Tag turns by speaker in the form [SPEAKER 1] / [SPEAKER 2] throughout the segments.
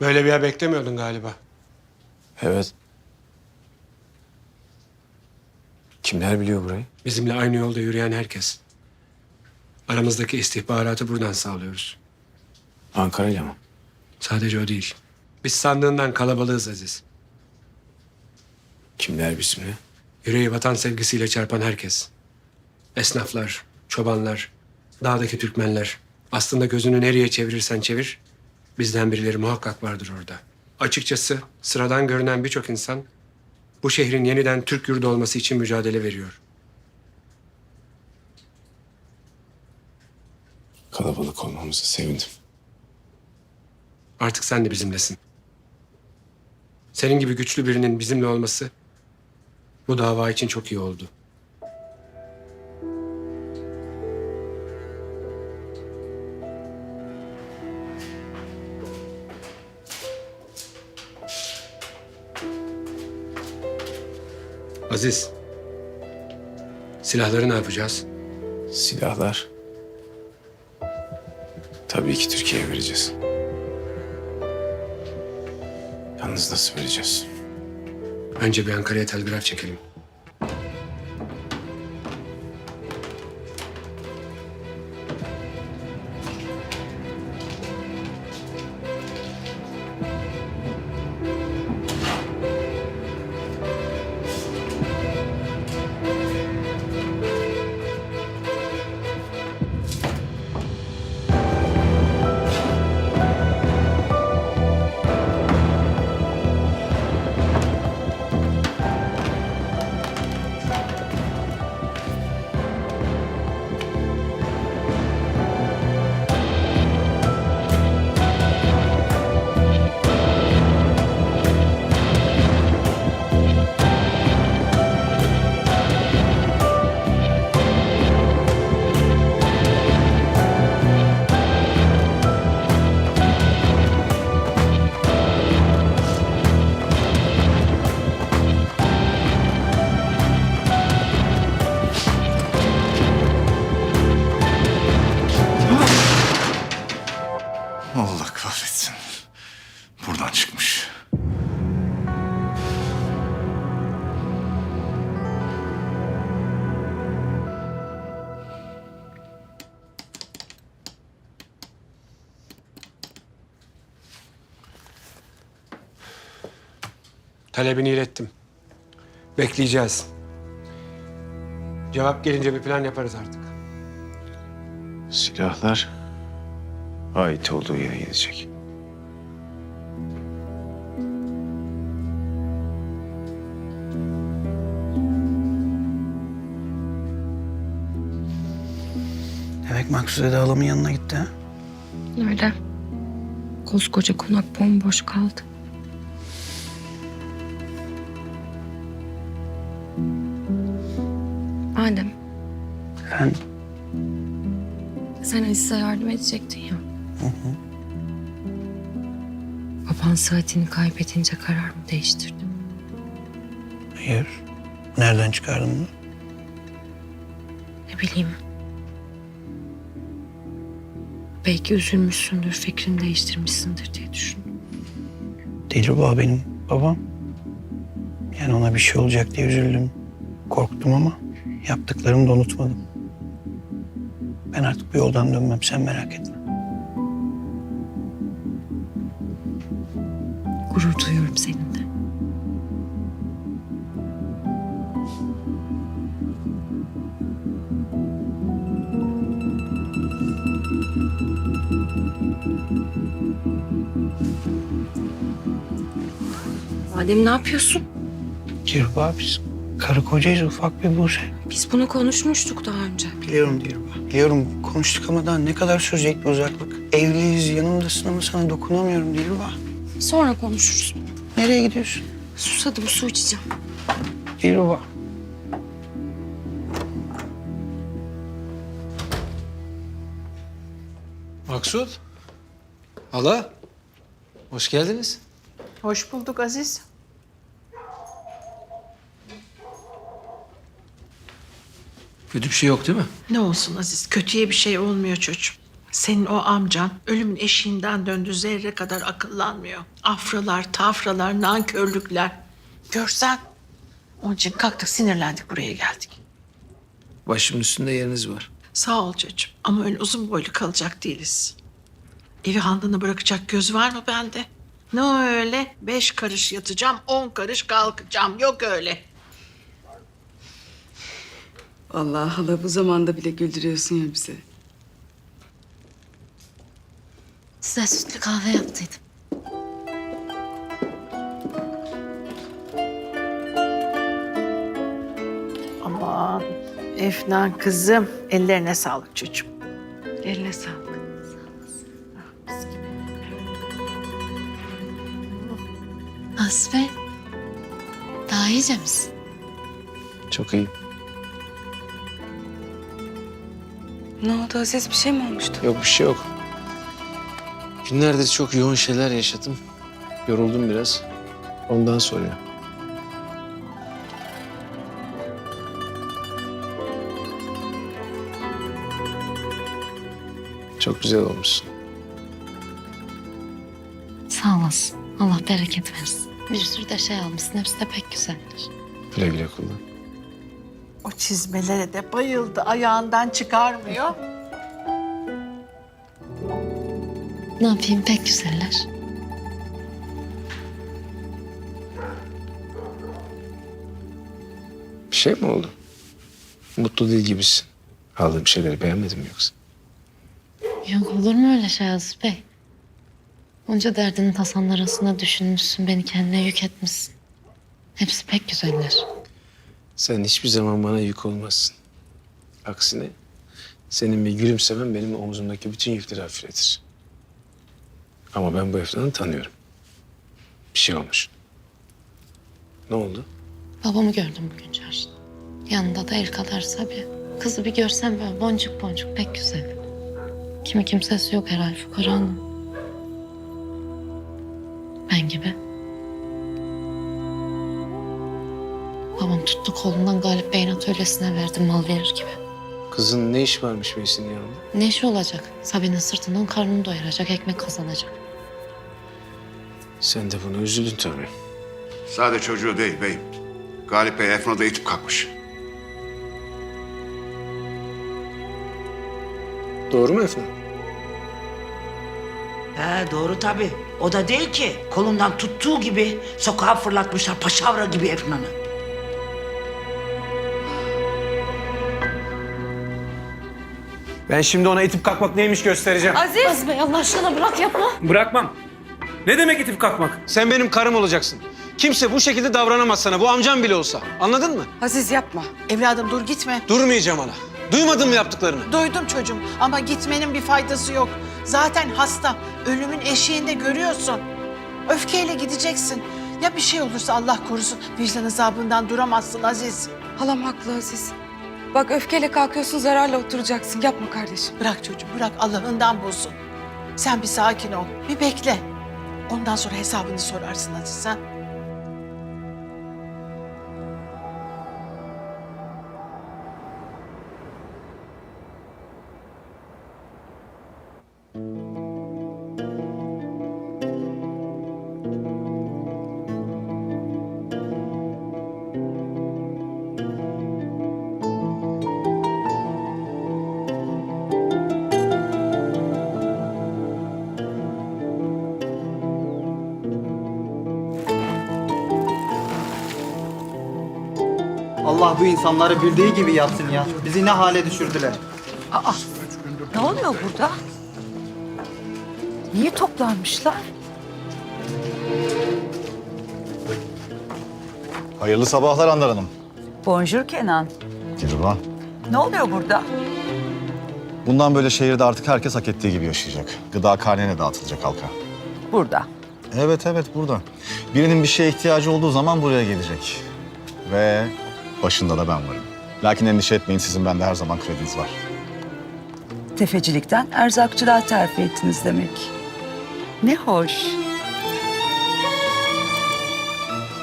[SPEAKER 1] Böyle bir yer beklemiyordun galiba.
[SPEAKER 2] Evet. Kimler biliyor burayı?
[SPEAKER 1] Bizimle aynı yolda yürüyen herkes. Aramızdaki istihbaratı buradan sağlıyoruz.
[SPEAKER 2] Ankara'yla mı?
[SPEAKER 1] Sadece o değil. Biz sandığından kalabalığız Aziz.
[SPEAKER 2] Kimler bizimle?
[SPEAKER 1] Yüreği vatan sevgisiyle çarpan herkes. Esnaflar, çobanlar, dağdaki Türkmenler. Aslında gözünü nereye çevirirsen çevir, bizden birileri muhakkak vardır orada. Açıkçası sıradan görünen birçok insan bu şehrin yeniden Türk yurdu olması için mücadele veriyor.
[SPEAKER 2] Kalabalık olmamıza sevindim.
[SPEAKER 1] Artık sen de bizimlesin. Senin gibi güçlü birinin bizimle olması bu dava için çok iyi oldu. Aziz. Silahları ne yapacağız?
[SPEAKER 2] Silahlar. Tabii ki Türkiye'ye vereceğiz. Yalnız nasıl vereceğiz?
[SPEAKER 1] Önce bir Ankara'ya telgraf çekelim. Talebini ilettim. Bekleyeceğiz. Cevap gelince bir plan yaparız artık.
[SPEAKER 2] Silahlar ait olduğu yere gidecek.
[SPEAKER 3] Demek Maksude de halamın yanına gitti ha?
[SPEAKER 4] Öyle. Koskoca konak bomboş kaldı. Adem,
[SPEAKER 3] Ben
[SPEAKER 4] sen Aziz'e yardım edecektin ya. Baban saatini kaybedince kararımı değiştirdim.
[SPEAKER 3] hayır. Nereden çıkardın bunu?
[SPEAKER 4] Ne bileyim. Belki üzülmüşsündür, fikrini değiştirmişsindir diye düşündüm.
[SPEAKER 3] Dilruba benim babam. Yani ona bir şey olacak diye üzüldüm. Korktum ama yaptıklarımı da unutmadım. Ben artık bu yoldan dönmem sen merak etme.
[SPEAKER 4] Gurur duyuyorum seninle. Adem ne yapıyorsun?
[SPEAKER 3] Dilruba biz karı kocayız ufak bir Buse.
[SPEAKER 4] Biz bunu konuşmuştuk daha önce.
[SPEAKER 3] Biliyorum Dilruba. Biliyorum konuştuk ama daha ne kadar sürecek bu uzaklık? Evliyiz yanımdasın ama sana dokunamıyorum Dilruba.
[SPEAKER 4] Sonra konuşuruz.
[SPEAKER 3] Nereye gidiyorsun?
[SPEAKER 4] Susadım su içeceğim.
[SPEAKER 3] Dilruba.
[SPEAKER 5] Maksut. Hala. Hoş geldiniz.
[SPEAKER 6] Hoş bulduk Aziz.
[SPEAKER 5] Kötü bir şey yok değil mi?
[SPEAKER 6] Ne olsun Aziz, kötüye bir şey olmuyor çocuğum. Senin o amcan ölümün eşiğinden döndü zerre kadar akıllanmıyor. Afralar, tafralar, nankörlükler. Görsen. Onun için kalktık sinirlendik buraya geldik.
[SPEAKER 2] Başımın üstünde yeriniz var.
[SPEAKER 6] Sağ ol çocuğum ama öyle uzun boylu kalacak değiliz. Evi handını bırakacak göz var mı bende? Ne öyle? Beş karış yatacağım, on karış kalkacağım. Yok öyle.
[SPEAKER 7] Allah hala bu zamanda bile güldürüyorsun ya bizi.
[SPEAKER 8] Size sütlü kahve yaptıydım.
[SPEAKER 6] Aman Efnan kızım. Ellerine sağlık çocuğum.
[SPEAKER 7] Eline sağlık.
[SPEAKER 8] Hasbe. Daha iyice misin?
[SPEAKER 2] Çok iyi.
[SPEAKER 7] Ne oldu Aziz bir şey mi olmuştu?
[SPEAKER 2] Yok bir şey yok. Günlerdir çok yoğun şeyler yaşadım. Yoruldum biraz. Ondan soruyor. Çok güzel olmuşsun.
[SPEAKER 8] Sağ olasın. Allah bereket versin. Bir sürü de şey almışsın. Hepsi de pek güzeldir.
[SPEAKER 2] Güle güle kullan.
[SPEAKER 6] O çizmelere de bayıldı. Ayağından çıkarmıyor.
[SPEAKER 8] Ne yapayım pek güzeller.
[SPEAKER 2] Bir şey mi oldu? Mutlu değil gibisin. Aldığım şeyleri beğenmedin mi yoksa?
[SPEAKER 8] Yok olur mu öyle şey Aziz Bey? Onca derdinin tasanın arasında düşünmüşsün. Beni kendine yük etmişsin. Hepsi pek güzeller.
[SPEAKER 2] Sen hiçbir zaman bana yük olmazsın. Aksine senin bir gülümsemen benim omzumdaki bütün yükleri hafifletir. Ama ben bu Efnan'ı tanıyorum. Bir şey olmuş. Ne oldu?
[SPEAKER 8] Babamı gördüm bugün çarşıda. Yanında da el kadar Sabi. Kızı bir görsem böyle boncuk boncuk pek güzel. Kimi kimsesi yok herhalde fukaranın. Kolundan Galip Bey'in atölyesine verdi mal verir gibi.
[SPEAKER 2] Kızın ne iş varmış Veysi'nin yanında?
[SPEAKER 8] Ne işi olacak? Sabi'nin sırtından karnını doyuracak, ekmek kazanacak.
[SPEAKER 2] Sen de buna üzüldün tabii.
[SPEAKER 9] Sadece çocuğu değil beyim. Galip Bey Efna'da itip kalkmış.
[SPEAKER 2] Doğru mu Efnan?
[SPEAKER 10] He doğru tabii. O da değil ki. Kolundan tuttuğu gibi sokağa fırlatmışlar paşavra gibi Efnan'ı.
[SPEAKER 1] Ben şimdi ona itip kalkmak neymiş göstereceğim.
[SPEAKER 8] Aziz Bey Allah aşkına bırak yapma.
[SPEAKER 1] Bırakmam. Ne demek itip kalkmak? Sen benim karım olacaksın. Kimse bu şekilde davranamaz sana. Bu amcam bile olsa. Anladın mı?
[SPEAKER 7] Aziz yapma.
[SPEAKER 6] Evladım dur gitme.
[SPEAKER 1] Durmayacağım ana. Duymadın mı yaptıklarını?
[SPEAKER 6] Duydum çocuğum ama gitmenin bir faydası yok. Zaten hasta. Ölümün eşiğinde görüyorsun. Öfkeyle gideceksin. Ya bir şey olursa Allah korusun vicdan azabından duramazsın Aziz.
[SPEAKER 7] Halam haklı Aziz. Bak öfkeyle kalkıyorsun zararla oturacaksın. Yapma kardeşim.
[SPEAKER 6] Bırak çocuğum bırak Allah'ından bulsun. Sen bir sakin ol. Bir bekle. Ondan sonra hesabını sorarsın Aziz ha.
[SPEAKER 11] Allah bu insanları bildiği gibi yapsın ya. Bizi ne hale düşürdüler.
[SPEAKER 10] Ne oluyor burada? Niye toplanmışlar?
[SPEAKER 12] Hayırlı sabahlar Anlar Hanım.
[SPEAKER 10] Bonjour Kenan.
[SPEAKER 12] Dilruba.
[SPEAKER 10] Ne oluyor burada?
[SPEAKER 12] Bundan böyle şehirde artık herkes hak ettiği gibi yaşayacak. Gıda karnene dağıtılacak halka.
[SPEAKER 10] Burada.
[SPEAKER 12] Evet evet burada. Birinin bir şeye ihtiyacı olduğu zaman buraya gelecek. Ve başında da ben varım. Lakin endişe etmeyin sizin bende her zaman krediniz var.
[SPEAKER 10] Tefecilikten erzakçılığa terfi ettiniz demek. Ne hoş.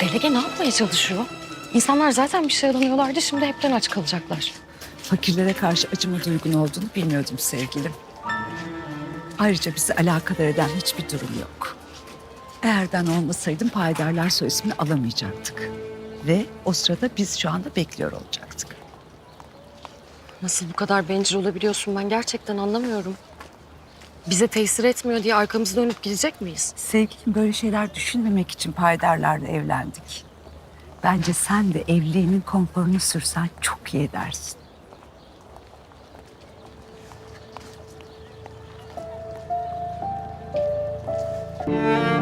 [SPEAKER 8] Delege ne yapmaya çalışıyor? İnsanlar zaten bir şey alamıyorlardı. Şimdi hepten aç kalacaklar.
[SPEAKER 10] Fakirlere karşı acıma duygun olduğunu bilmiyordum sevgilim.
[SPEAKER 13] Ayrıca bizi alakadar eden hiçbir durum yok. Eğer ben olmasaydım payidarlar soy ismini alamayacaktık. Ve o sırada biz şu anda bekliyor olacaktık.
[SPEAKER 4] Nasıl bu kadar bencil olabiliyorsun ben gerçekten anlamıyorum. Bize tesir etmiyor diye arkamızı dönüp gidecek miyiz?
[SPEAKER 13] Sevgilim böyle şeyler düşünmemek için paydarlarla evlendik. Bence sen de evliliğinin konforunu sürsen çok iyi edersin. Müzik